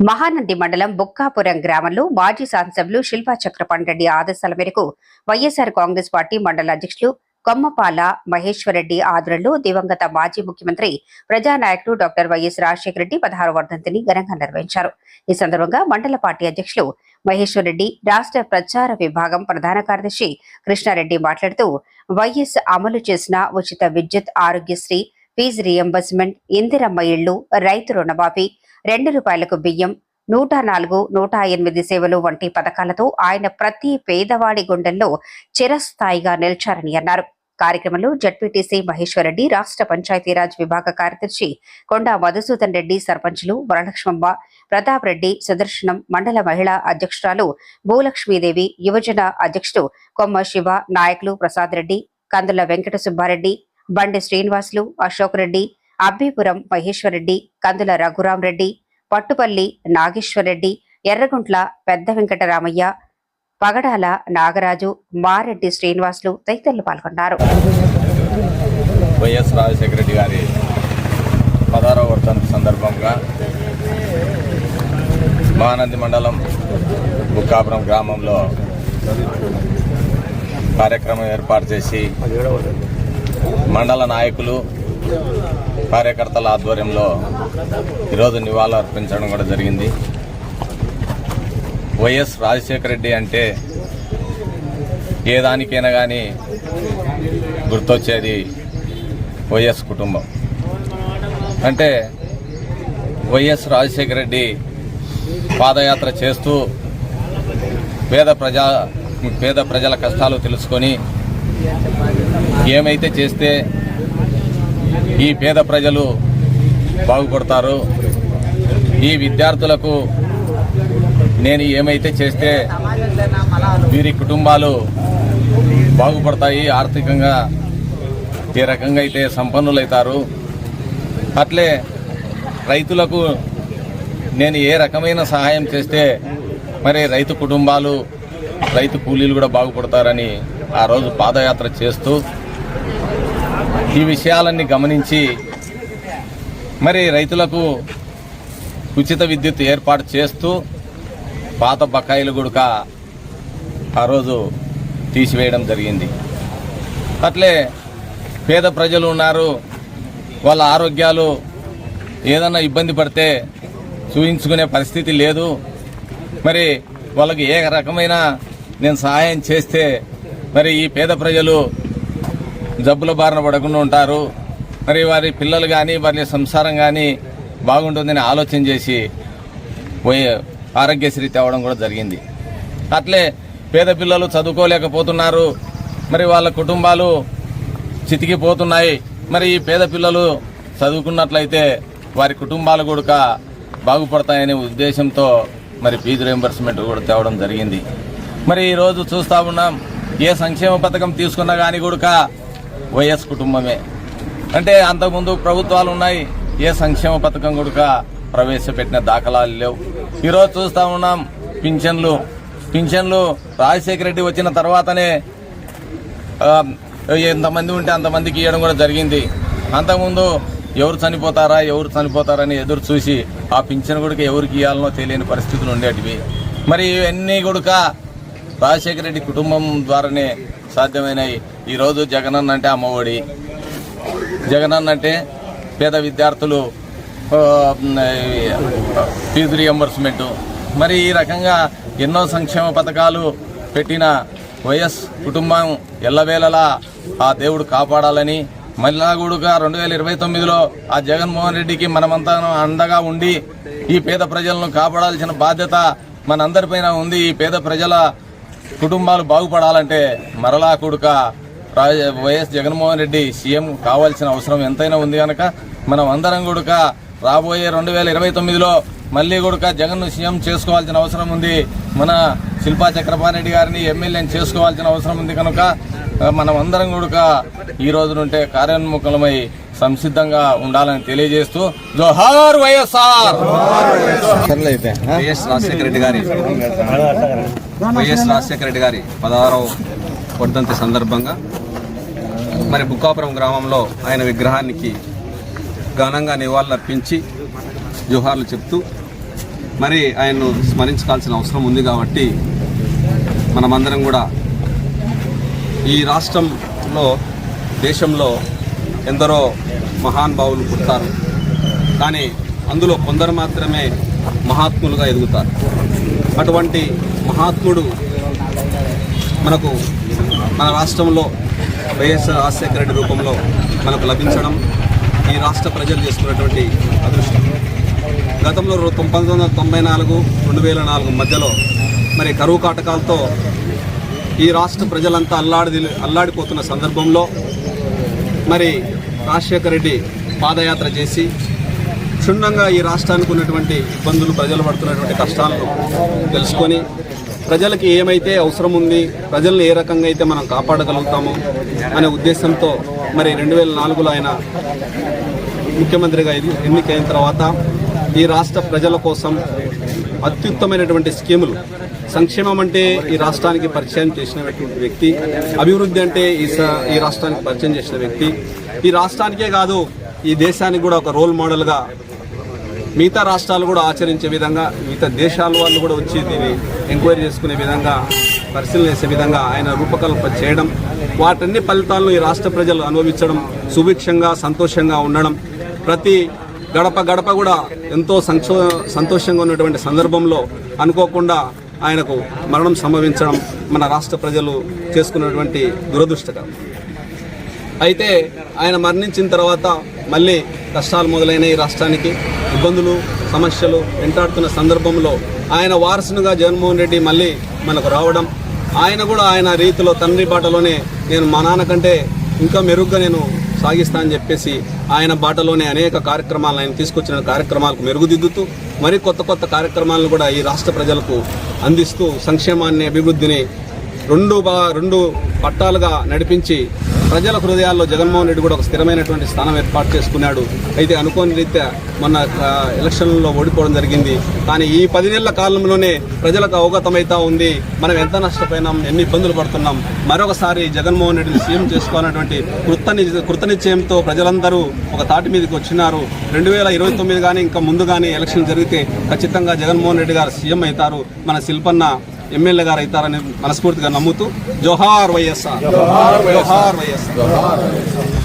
మహానంది మండలం బుక్కాపురం గ్రామంలో మాజీ శాసనసభ్యులు శిల్పా చక్రపాణి రెడ్డి ఆదేశాల మేరకు వైఎస్ఆర్ కాంగ్రెస్ పార్టీ మండల అధ్యక్షులు కొమ్మపాల మహేశ్వరరెడ్డి ఆధ్వర్యంలో దివంగత మాజీ ముఖ్యమంత్రి ప్రజానాయకుడు డాక్టర్ వైఎస్ రాజశేఖర రెడ్డి పదహారు వర్ధంతిని ఘనంగా నిర్వహించారు. ఈ సందర్భంగా మండల పార్టీ అధ్యక్షులు మహేశ్వరరెడ్డి రాష్ట్ర ప్రచార విభాగం ప్రధాన కార్యదర్శి కృష్ణారెడ్డి మాట్లాడుతూ వైఎస్ అమలు చేసిన ఉచిత విద్యుత్ ఆరోగ్యశ్రీ ఫీజు రియంబర్స్మెంట్ ఇందిరమ్మ ఇళ్ళు రైతు రుణమాఫీ రెండు రూపాయలకు బియ్యం నూట నాలుగు నూట ఎనిమిది సేవలు వంటి పథకాలతో ఆయన ప్రతి పేదవాడి గుండెల్లో చిరస్థాయిగా నిలిచారని అన్నారు. కార్యక్రమంలో జడ్పీటీసీ మహేశ్వరరెడ్డి రాష్ట్ర పంచాయతీరాజ్ విభాగ కార్యదర్శి కొండా మధుసూదన్ రెడ్డి సర్పంచులు వరలక్ష్మమ్మ ప్రతాప్ రెడ్డి సుదర్శనం మండల మహిళా అధ్యక్షురాలు భూలక్ష్మీదేవి యువజన అధ్యక్షుడు కొమ్మ శివ నాయకులు ప్రసాద్ రెడ్డి కందుల వెంకట సుబ్బారెడ్డి బండి శ్రీనివాసులు అశోక్ రెడ్డి అబ్బీపురం మహేశ్వరరెడ్డి కందుల రఘురామరెడ్డి పట్టుపల్లి నాగేశ్వరరెడ్డి ఎర్రగుంట్ల పెద్ద వెంకటరామయ్య పగడాల నాగరాజు మారెడ్డి శ్రీనివాసులు తదితరులు పాల్గొన్నారు. వైఎస్ రాజశేఖర రెడ్డి గారి పదహారవ వర్ధంతి సందర్భంగా మహానంది మండలం బుక్కాపురం గ్రామంలో కార్యక్రమం ఏర్పాటు చేసి మండల నాయకులు కార్యకర్తల ఆధ్వర్యంలో ఈరోజు నివాళులు అర్పించడం కూడా జరిగింది. వైఎస్ రాజశేఖర రెడ్డి అంటే ఏ దానికైనా కానీ గుర్తొచ్చేది వైఎస్ కుటుంబం. అంటే వైఎస్ రాజశేఖర రెడ్డి పాదయాత్ర చేస్తూ పేద ప్రజా పేద ప్రజల కష్టాలు తెలుసుకొని ఏమైతే చేస్తే ఈ పేద ప్రజలు బాగుపడతారు. ఈ విద్యార్థులకు నేను ఏమైతే చేస్తే వీరి కుటుంబాలు బాగుపడతాయి ఆర్థికంగా ఏ రకంగా అయితే సంపన్నులవుతారు అట్లే రైతులకు నేను ఏ రకమైన సహాయం చేస్తే మరి రైతు కుటుంబాలు రైతు కూలీలు కూడా బాగుపడతారని ఆ రోజు పాదయాత్ర చేస్తూ ఈ విషయాలన్నీ గమనించి మరి రైతులకు ఉచిత విద్యుత్ ఏర్పాటు చేస్తూ పాత బకాయిలు గుడక ఆ రోజు తీసివేయడం జరిగింది. అట్లే పేద ప్రజలు ఉన్నారు వాళ్ళ ఆరోగ్యాలు ఏదన్నా ఇబ్బంది పడితే చూయించుకునే పరిస్థితి లేదు. మరి వాళ్ళకి ఏ రకమైన నేను సహాయం చేస్తే మరి ఈ పేద ప్రజలు జబ్బుల బారిన పడకుండా ఉంటారు. మరి వారి పిల్లలు కానీ వారి సంసారం కానీ బాగుంటుందని ఆలోచన చేసి ఆరోగ్యశ్రీ తేవడం కూడా జరిగింది. అట్లే పేద పిల్లలు చదువుకోలేకపోతున్నారు. మరి వాళ్ళ కుటుంబాలు చితికిపోతున్నాయి. మరి ఈ పేద పిల్లలు చదువుకున్నట్లయితే వారి కుటుంబాలు కూడా బాగుపడతాయనే ఉద్దేశంతో మరి ఫీజు రియంబర్స్మెంట్ కూడా తేవడం జరిగింది. మరి ఈరోజు చూస్తా ఉన్నాం ఏ సంక్షేమ పథకం తీసుకున్నా కానీ కూడా వైఎస్ కుటుంబమే. అంటే అంతకుముందు ప్రభుత్వాలు ఉన్నాయి ఏ సంక్షేమ పథకం కొడుక ప్రవేశపెట్టిన దాఖలాలు లేవు. ఈరోజు చూస్తా ఉన్నాం పింఛన్లు. పింఛన్లు రాజశేఖర రెడ్డి వచ్చిన తర్వాతనే ఎంతమంది ఉంటే అంతమందికి ఇవ్వడం కూడా జరిగింది. అంతకుముందు ఎవరు చనిపోతారా ఎవరు చనిపోతారని ఎదురు చూసి ఆ పింఛన్ గుడికి ఎవరికి ఇవ్వాలనో తెలియని పరిస్థితులు ఉండేటివి. మరి ఇవన్నీ కొడుక రాజశేఖర రెడ్డి కుటుంబం ద్వారానే సాధ్యమైనవి ఈరోజు జగనన్న అంటే అమ్మఒడి. జగనన్న అంటే పేద విద్యార్థులు ఫీజు రియంబర్స్మెంట్ మరి ఈ రకంగా ఎన్నో సంక్షేమ పథకాలు పెట్టిన వైఎస్ కుటుంబం ఎల్లవేళలా ఆ దేవుడు కాపాడాలని మళ్ళా కూడా రెండు వేల ఇరవై తొమ్మిదిలో ఆ జగన్మోహన్ రెడ్డికి మనమంతా అండగా ఉండి ఈ పేద ప్రజలను కాపాడాల్సిన బాధ్యత మనందరిపైన ఉంది. ఈ పేద ప్రజల కుటుంబాలు బాగుపడాలంటే మరలా కూడక వైఎస్ జగన్మోహన్ రెడ్డి సీఎం కావాల్సిన అవసరం ఎంతైనా ఉంది కనుక మనం అందరం కూడక రాబోయే రెండు వేల ఇరవై తొమ్మిదిలో మళ్ళీ కూడక జగన్ను సీఎం చేసుకోవాల్సిన అవసరం ఉంది. మన శిల్పా చక్రపాణి గారిని ఎమ్మెల్యేని చేసుకోవాల్సిన అవసరం ఉంది కనుక మనం అందరం కూడక ఈ రోజు నుండే కార్యోన్ముఖులమై సంసిద్ధంగా ఉండాలని తెలియజేస్తూ జోహార్ వైఎస్ఆర్! వైఎస్ రాజశేఖర రెడ్డి గారి. వైఎస్ రాజశేఖర రెడ్డి గారి పదహారవ వర్ధంతి సందర్భంగా మరి బుక్కాపురం గ్రామంలో ఆయన విగ్రహానికి ఘనంగా నివాళులర్పించి జోహార్లు చెప్తూ మరి ఆయన్ను స్మరించుకోవాల్సిన అవసరం ఉంది కాబట్టి మనమందరం కూడా ఈ రాష్ట్రంలో దేశంలో ఎందరో మహానుభావులు పుడతారు కానీ అందులో కొందరు మాత్రమే మహాత్ములుగా ఎదుగుతారు. అటువంటి మహాత్ముడు మనకు మన రాష్ట్రంలో వైఎస్ రాజశేఖర రెడ్డి రూపంలో మనకు లభించడం ఈ రాష్ట్ర ప్రజలు చేసుకున్నటువంటి అదృష్టం. గతంలో పంతొమ్మిది వందల తొంభై నాలుగు రెండు వేల నాలుగు మధ్యలో మరి కరువు కాటకాలతో ఈ రాష్ట్ర ప్రజలంతా అల్లాడి అల్లాడిపోతున్న సందర్భంలో మరి రాజశేఖర రెడ్డి పాదయాత్ర చేసి క్షుణ్ణంగా ఈ రాష్ట్రానికి ఉన్నటువంటి ఇబ్బందులు ప్రజలు పడుతున్నటువంటి కష్టాలను తెలుసుకొని ప్రజలకి ఏమైతే అవసరం ఉంది ప్రజల్ని ఏ రకంగా అయితే మనం కాపాడగలుగుతామో అనే ఉద్దేశంతో మరి రెండు వేల నాలుగులో ఆయన ముఖ్యమంత్రిగా ఎన్నికైన తర్వాత ఈ రాష్ట్ర ప్రజల కోసం అత్యుత్తమైనటువంటి స్కీములు సంక్షేమం అంటే ఈ రాష్ట్రానికి పరిచయం చేసినటువంటి వ్యక్తి అభివృద్ధి అంటే ఈ స- ఈ రాష్ట్రానికి పరిచయం చేసిన వ్యక్తి. ఈ రాష్ట్రానికే కాదు ఈ దేశానికి కూడా ఒక రోల్ మోడల్గా మిగతా రాష్ట్రాలు కూడా ఆచరించే విధంగా మిగతా దేశాల వాళ్ళు కూడా వచ్చి దీన్ని ఎంక్వైరీ చేసుకునే విధంగా పరిశీలన చేసే విధంగా ఆయన రూపకల్పన చేయడం వాటన్ని ఫలితాలను ఈ రాష్ట్ర ప్రజలు అనుభవించడం సుభిక్షంగా సంతోషంగా ఉండడం ప్రతి గడప గడప కూడా ఎంతో సంక్షో సంతోషంగా ఉన్నటువంటి సందర్భంలో అనుకోకుండా ఆయనకు మరణం సంభవించడం మన రాష్ట్ర ప్రజలు చేసుకున్నటువంటి దురదృష్టకరం. అయితే ఆయన మరణించిన తర్వాత మళ్ళీ కష్టాలు మొదలైన ఈ రాష్ట్రానికి ఇబ్బందులు సమస్యలు వెంటాడుతున్న సందర్భంలో ఆయన వారసునిగా జగన్మోహన్ రెడ్డి మళ్ళీ మనకు రావడం ఆయన కూడా ఆయన రీతిలో తండ్రి బాటలోనే నేను మా నాన్న కంటే ఇంకా మెరుగ్గా నేను సాగిస్తా అని చెప్పేసి ఆయన బాటలోనే అనేక కార్యక్రమాలను ఆయన తీసుకొచ్చిన కార్యక్రమాలకు మెరుగుదిద్దుతూ మరి కొత్త కొత్త కార్యక్రమాలను కూడా ఈ రాష్ట్ర ప్రజలకు అందిస్తూ సంక్షేమాన్ని అభివృద్ధిని రెండు రెండు పట్టాలుగా నడిపించి ప్రజల హృదయాల్లో జగన్మోహన్ రెడ్డి కూడా ఒక స్థిరమైనటువంటి స్థానం ఏర్పాటు చేసుకున్నాడు. అయితే అనుకోని రీత్యా మొన్న ఎలక్షన్లలో ఓడిపోవడం జరిగింది. కానీ ఈ పది నెలల కాలంలోనే ప్రజలకు అవగతమైతా ఉంది. మనం ఎంత నష్టపోయినాం ఎన్ని ఇబ్బందులు పడుతున్నాం మరొకసారి జగన్మోహన్ రెడ్డిని సీఎం చేసుకోవాలన్నటువంటి కృతని కృతనిశ్చయంతో ప్రజలందరూ ఒక తాటి మీదకి వచ్చినారు. రెండు వేల ఇరవై తొమ్మిది కానీ ఇంకా ముందు కానీ ఎలక్షన్ జరిగితే ఖచ్చితంగా జగన్మోహన్ రెడ్డి గారు సీఎం అవుతారు. మన శిల్పన్న ఎమ్మెల్యే గారు అవుతారని మనస్ఫూర్తిగా నమ్ముతూ జోహార్ వైఎస్ఆర్. జోహార్ వైఎస్ఆర్.